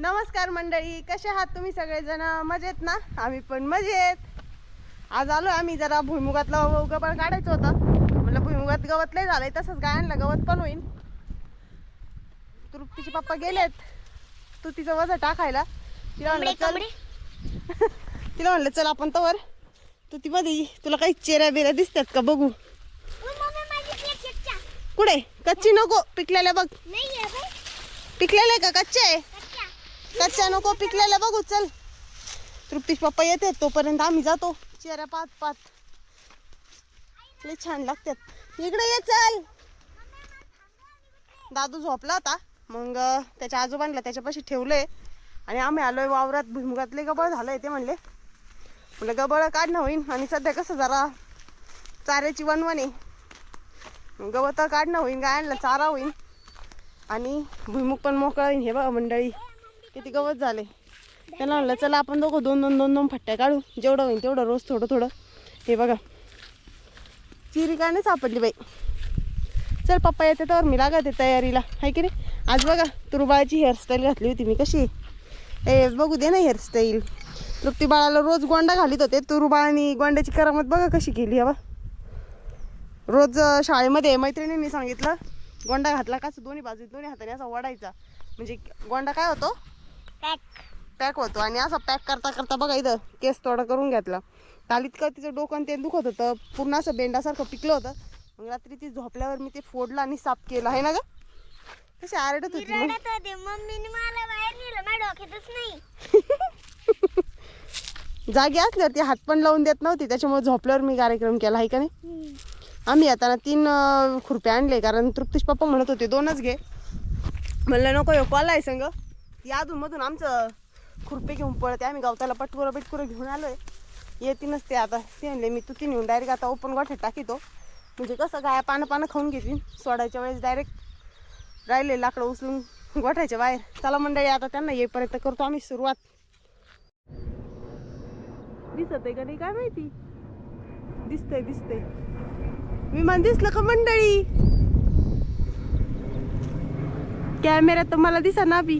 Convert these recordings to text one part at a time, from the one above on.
नमस्कार मंडळी कसे आहात तुम्ही सगळेजण? मजेत ना? आम्ही पण मजेत. आज आलो आम्ही जरा भुईमुगातलं गवत काढायचं होतं. म्हणलं भुईमुगात गवत लय झालंय तसंच गायांना गवत पण होईल तृप्तीचे पप्पा गेलेत. तू तिचं वजन टाकायला. तिला म्हणलं चल. तिला म्हणलं चल आपण तवर तू ती मध्ये तुला काही चेऱ्या बिऱ्या दिसतात का? बघू. कुठे? कच्ची नको पिकलेल्या बघ. पिकलेल्या का? कच्चे? आहे कच्च्या नको पिकलेल्या बघू चल. तृप्तीश पप्पा येते तोपर्यंत आम्ही जातो. चेहऱ्या पात पात लय छान लागतात. इकडे ये चल. दादू झोपला होता मग त्याच्या आजोबांना त्याच्यापाशी ठेवलंय. आणि आम्ही आलोय वावरात भुईमुगातले गबळ झालंय ते म्हणले. म्हणलं गबळ काढणं होईन. आणि सध्या कसं जरा चाऱ्याची वनवण आहे. गवत काढणं होईन गायांना चारा होईन. आणि भुईमुग पण मोकळा होईन हे बघा मंडळी. किती गवत झाले? त्याला म्हणलं चला आपण दोघं दोन दोन दोन दोन फट्ट्या काढू. जेवढं होईल तेवढं रोज थोडं थोडं. हे बघा. चिरी काय नाही सापडली बाई? चल पप्पा येते तर मी लागत आहे तयारीला. हाय की नाही? आज बघा तुरुबाळाची हेअरस्टाईल घातली होती मी. कशी? ए बघू दे ना हेअरस्टाईल तृप्ती बाळाला रोज गोंडा घालीत होते. तुरुबाळाने गोंड्याची करामत बघा कशी केली हवा. रोज शाळेमध्ये मैत्रिणींनी सांगितलं गोंडा घातला का असं दोन्ही बाजू दोन्ही हाताने असा वडायचा म्हणजे गोंडा काय होतो? पॅक होतो. आणि असा पॅक करता करता बघा इथं केस तोडा करून घेतला. काल इतकं तिचं डोकं ते दुखत होतं. पूर्ण असं बेंडासारखं पिकलं होतं. मग रात्री ती झोपल्यावर मी ते फोडलं आणि साफ केलं. आहे ना ग? कशी आरडत होती मग. रडत होते. मम्मीने मला बाहेर नेलं. माझ्या डोक्यातच नाही. जागी असल्यावर ती हात पण लावून देत नव्हती. त्याच्यामुळे झोपल्यावर मी कार्यक्रम केला. आहे का नाही? आम्ही येताना तीन खुरपे आणले. कारण तृप्तीश पप्पा म्हणत होते दोनच घे. म्हणलं नको कॉल आहे संग. ती अधूनमधून आमचं खुरपे घेऊन पळते. आम्ही गवताला पटकुरं बिटकुरं घेऊन आलोय. येते नसते आता. ते म्हणले मी तू ती नेऊन डायरेक्ट आता ओपन गोठ्यात टाकीतो. म्हणजे कसं गाया पानं पानं खाऊन घेतील. सोडायच्या वेळेस डायरेक्ट राहिले लाकडं उचलून गोठ्याच्या बाहेर. चला मंडळी आता त्यांना येईपर्यंत करतो आम्ही सुरुवात. दिसत आहे का नाही काय माहिती? दिसतंय दिसतंय. विमान दिसलं का मंडळी? कॅमेऱ्यात तर मला दिसा ना बी.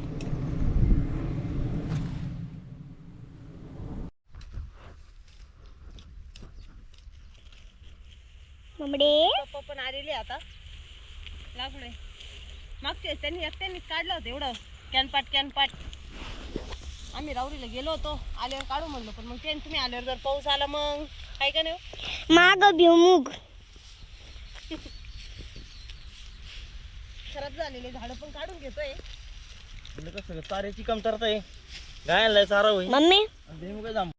मम्मी पप्पा पण आलेले आता. लागलोय मागच्या त्यांनी एकट्यानेच काढलं होतं एवढं. कॅनपाट कॅनपाट. आम्ही राऊरीला गेलो होतो. आल्यावर काढू म्हणलो पण मग ते तुम्ही आल्यावर जर पाऊस आला मग. काय का नाही हो? माग भिमुग खराब झालेले झाडं पण काढून घेतोय. कसं चाऱ्याची कमतरता आहे गायला चारा होईल. मम्मी? जांभ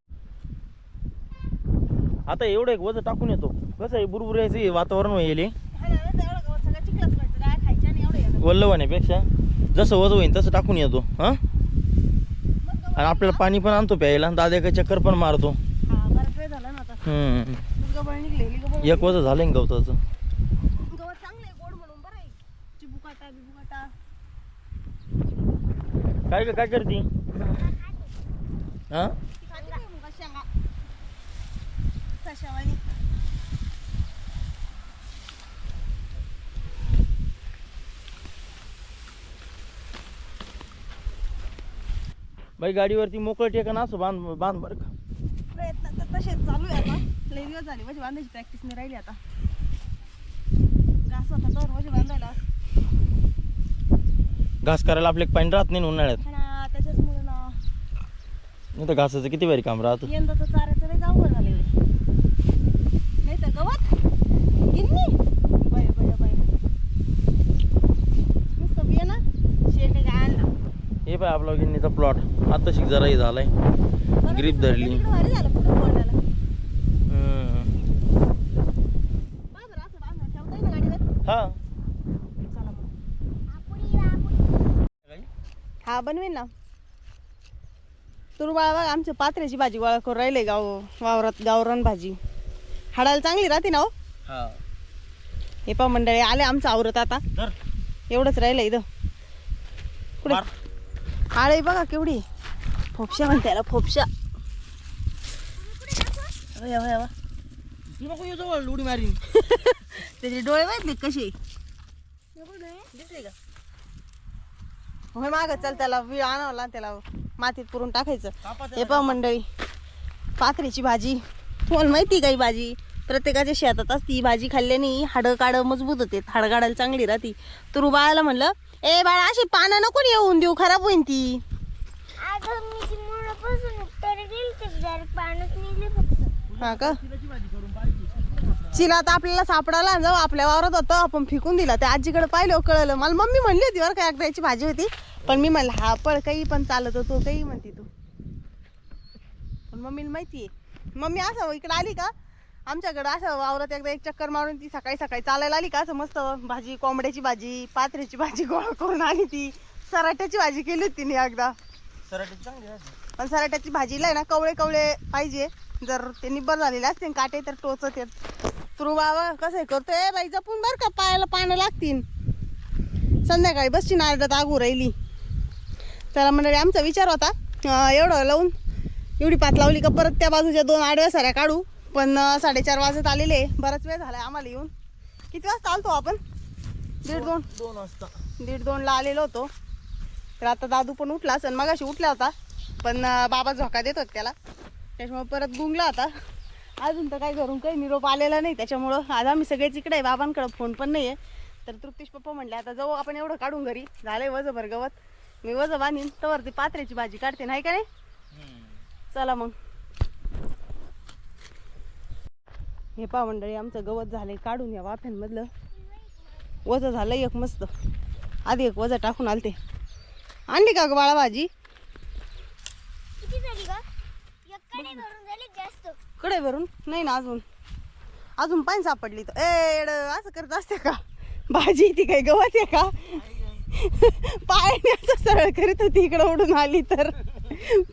आता एवढं एक वज टाकून येतो. कसं आहे बुरबुर यायचं वातावरण होईल हे. सगळं चिखलाच व्हायचं काय खायच्या आणि एवढं येतं. वल्ल होण्यापेक्षा जसं वज होईल तसं टाकून येतो हां? आणि आपल्याला पाणी पण आणतो प्यायला. काही चक्कर पण मारतो. एक वज झालं ना गवताचं. गवत चांगलं आहे गोड म्हणून बरं आहे. चिबुकाटा बिबुकाटा. काय काय करते? हां ती खाते काय मुगा शेंगा सशावानी बाई गाडीवरती मोकळं टेकन असं बांध बांध बरं का. प्रयत्न तर तसेच चालू आहे आता. लई दिवस झाले म्हणजे बांधायची प्रॅक्टिस नाही राहिली आता. घास होता तर म्हणजे बांधायला. घास करायला आपले पाणी राहत नाही ना उन्हाळ्यात. हा त्याच्याचमुळे ना. नाही तर घासाचं किती भारी काम राहतं. यंदा तर चाऱ्याचं लई अवघड झाले नाही तर गवत गिन्नी बाय बाय बाय नुसतं बिया ना शेंडे काय आणला हे पाय आपला गिरणीचा प्लॉट आता शिक जरा हे झालाय. ग्रीप धरली. हा. हा बनवेन ना. तुरबाळा बघा आमच्या पात्र्याची भाजी गोळा करून राहिले गाव वावरात गावरान भाजी. हाडायला चांगली राहते ना हो. हा. हे पा मंडळी आले आमचं आवरत आता. एवढंच राहिलं इथं. मार. आळे बघा केवढी. फोपशा म्हणते याला फोपशा. नको येऊ जवळ उडी मारीन. त्याचे डोळे माहीत नाही कसे. दिसले का होय माग चल त्याला वीळ आणावला त्याला मातीत पुरून टाकायचं. हे पहा मंडळी पाथरीची भाजी. तुम्हाला माहिती का ही भाजी? प्रत्येकाच्या शेतात असती ही भाजी खाल्ल्याने हाडं काडं मजबूत होते हाडं काढायला चांगली राहती. तर बाळाला म्हणलं ए बाळा अशी पानं नको येऊन देऊ खराब होईन ती. अगं मी ती मुळापासून तर गेली ते डायरेक्ट पाण्यात नेले फक्त. हा का? चिला आता आपल्याला सापडायला जाऊ आपल्या वावरात होतं आपण फेकून दिला. त्या आजीकडे पाहिलं कळलं. मला मम्मी म्हणली होती बरं का एकदाची भाजी होती. पण मी म्हणलं हा पळ काही पण चालत होतो काही म्हणते तू. पण मम्मीला माहिती आहे मम्मी असं इकडे आली का? आमच्याकडं असं वावरात एकदा एक चक्कर मारून ती सकाळी सकाळी चालायला आली का असं मस्त भाजी कोंबड्याची भाजी पात्र्याची भाजी गोळा करून आली ती. सराट्याची भाजी केली होती तिने एकदा. चांगली. पण सराट्याची भाजीला आहे ना कवळे कवळे पाहिजे. जर ते निब्बर झालेले असते काटे तर टोचत. येत तुरु बाबा कसं करतोय? बाई जपून बर का पायाला पानं लागतील. संध्याकाळी बसची नारडात आगू राहिली. चला मंडळी आमचा विचार होता. एवढं लावून एवढी पात लावली का परत त्या बाजूच्या दोन आडव्या साऱ्या काढू. पण साडेचार वाजत आलेले बराच वेळ झालाय आम्हाला येऊन. किती वाजता आलतो आपण? दीड दोन. दोन वाजता. दीड दोनला आलेलो होतो. तर आता दादू पण उठला आणि मगाशी उठला होता. पण बाबा झोका देत होते त्याला. त्याच्यामुळे परत गुंगला होता. अजून तर काही घरून काही निरोप आलेला नाही. त्याच्यामुळं आज आम्ही सगळेच इकडे आहे. बाबांकडे फोन पण नाही आहे तर तृप्तीश पप्पा म्हणले आता जाऊ आपण एवढं काढून घरी. झालंय वजं भर गवत मी वजं बांधीन. तर ती पात्र्याची भाजी काढते. नाही का नाही चला मग. हे पा मंडळी आमचं गवत झालंय काढून या वाफ्यांमधलं. वजं झालं एक मस्त. आधी एक वजं टाकून आलते. आणली का ग बाळा भाजी झाली झाली कडे भरून? नाही ना अजून. अजून पाणी सापडली तर. ए येड, असं करत असते का? भाजी ती काही गवत आहे का? पायाने असं सरळ करीत होती इकडं उडून आली तर.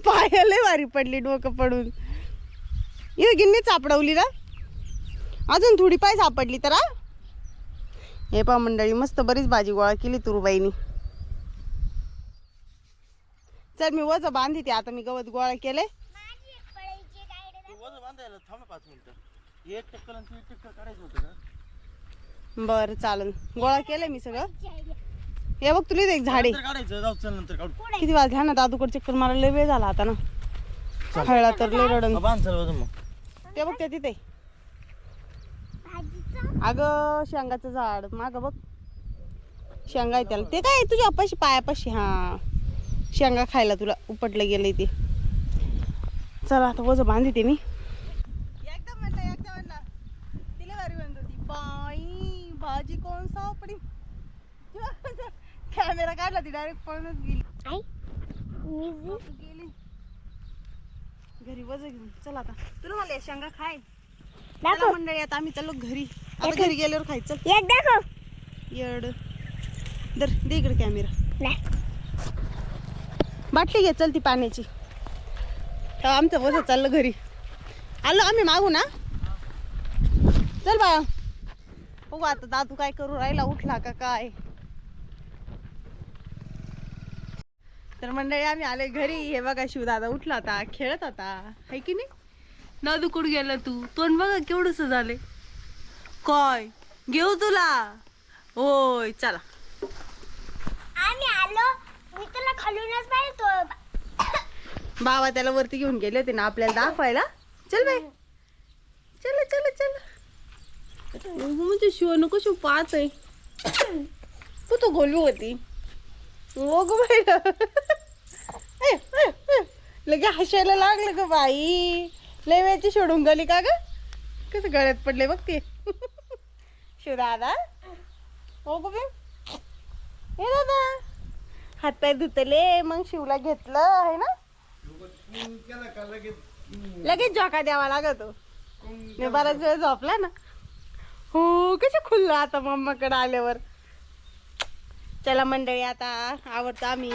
पायाला भारी पडली डोकं पडून. इथं गिन्नी सापडवली ना? अजून थोडी पाय सापडली तर हा? पा मंडळी मस्त बरीच भाजी गोळा केली तुरुबाईनी. चल मी वज बांधते आता मी गवत गोळा केले बरं चालन. गोळा केलंय मी सगळं. हे बघ तुला एक झाडे. किती वाजले हा ना दादूकडे चक्कर मारायला लय वेळ झाला आता ना. हळला तर लय रडन. ते बघ ते तिथे. अगं शेंगाचं झाड. माग बघ. शेंगा आहे त्याला. ते काय तुझ्या अपाशी पायापाशी. हा. शेंगा खायला तुला उपटलं गेलंय ते. चला आता वज बांधते मी. एकदम म्हणलं एकदम म्हणलं. तिला भारी म्हणत होती बाई भाजी कोण सापडी? कॅमेरा काढला ती डायरेक्ट पळूनच गेली. गेली. घरी वज घेऊन. चला आता. तुला मला शेंगा खाय. मंडळी आता आम्ही चाललो घरी. आता घरी गेल्यावर खायचं. एक दाखव. येड. दर दे इकडे कॅमेरा बाटली घे चल ती पाण्याची. तर आमचं वज चाललं घरी. आलो आम्ही मागू ना चल बा. बघू आता दादू काय करू राहिला उठला का काय. तर मंडळी आम्ही आले घरी. हे बघा शिवदादा उठला होता खेळत होता है की नाही? दादू कुठं गेला तू? तोंड बघा केवढस झाले काय घेऊ तुला होय चला आम्ही आलो मी तुला खालूनच पाहिजे बाबा त्याला वरती घेऊन गेले होते ना आपल्याला दाखवायला चल बाय चल चल चल म्हणजे शिव नको शिव पाच आहे तू तो गोलू होती ओ गो बाई. लगे हसायला लागलं ग बाई लय वेळची सोडून गेली का ग कसं गळ्यात पडले बघ ते शिव दादा हो गो दादा हात पाय धुतले मग शिवला घेतलं आहे ना लगेच झोका द्यावा लागतो मी बराच वेळ झोपला ना हो कसे खुल्लं आता मम्माकडे आल्यावर चला मंडळी आता आवडतं आम्ही